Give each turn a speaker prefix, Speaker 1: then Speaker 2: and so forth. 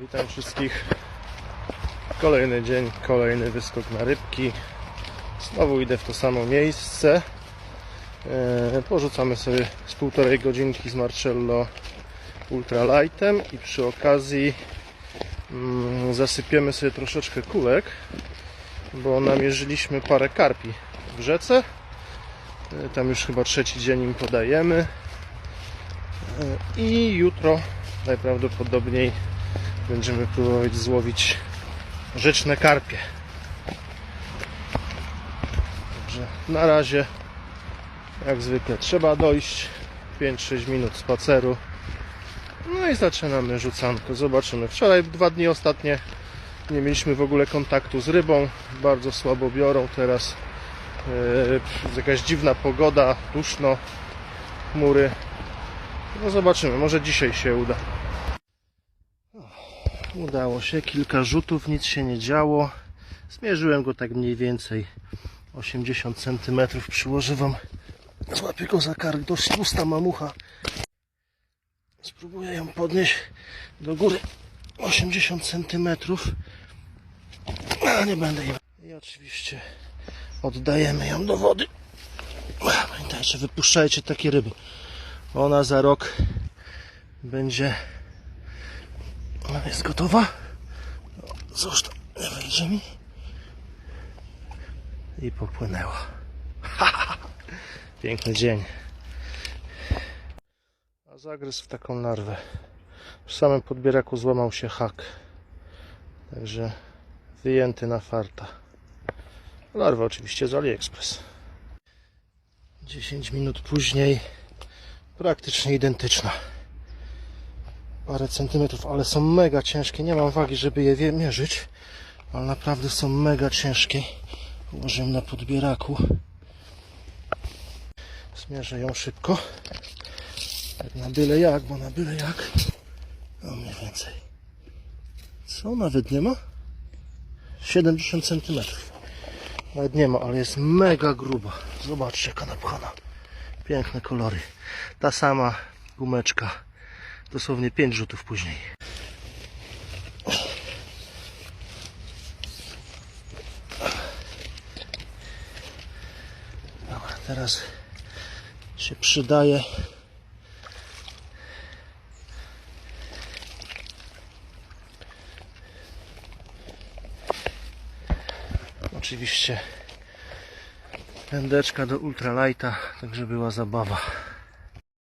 Speaker 1: Witam wszystkich. Kolejny dzień, kolejny wyskok na rybki. Znowu idę w to samo miejsce. E, Porzucamy sobie z półtorej godzinki z Marcello ultralightem i przy okazji mm, zasypiemy sobie troszeczkę kulek, bo namierzyliśmy parę karpi w rzece. E, Tam już chyba trzeci dzień im podajemy. E, I jutro najprawdopodobniej będziemy próbować złowić rzeczne karpie. Także na razie, jak zwykle, trzeba dojść 5-6 minut spaceru. No i zaczynamy rzucanko. Zobaczymy. Wczoraj dwa dni ostatnie nie mieliśmy w ogóle kontaktu z rybą. Bardzo słabo biorą teraz. Yy, jakaś dziwna pogoda, duszno, chmury. No zobaczymy, może dzisiaj się uda. Udało się, kilka rzutów, nic się nie działo. Zmierzyłem go tak mniej więcej 80 cm. Przyłożę wam, złapię go za kark, dość tłusta mamucha. Spróbuję ją podnieść do góry 80 cm. A nie będę jej. I oczywiście oddajemy ją do wody. Pamiętajcie, wypuszczajcie takie ryby. Ona za rok będzie jest gotowa? Nie wejdzie mi. I popłynęła. Piękny dzień. A zagryzł w taką larwę. W samym podbieraku złamał się hak. Także wyjęty na farta. Larwa oczywiście z AliExpress. 10 minut później praktycznie identyczna parę centymetrów, ale są mega ciężkie. Nie mam wagi, żeby je mierzyć, ale naprawdę są mega ciężkie. Ułożyłem na podbieraku. Zmierzę ją szybko. Tak na byle jak, bo na byle jak. No mniej więcej. Co? Nawet nie ma? 70 centymetrów. Nawet nie ma, ale jest mega gruba. Zobaczcie, jaka napchana. Piękne kolory. Ta sama gumeczka dosłownie 5 rzutów później. Dobra, teraz się przydaje oczywiście pędeczka do ultralighta, tak żeby była zabawa.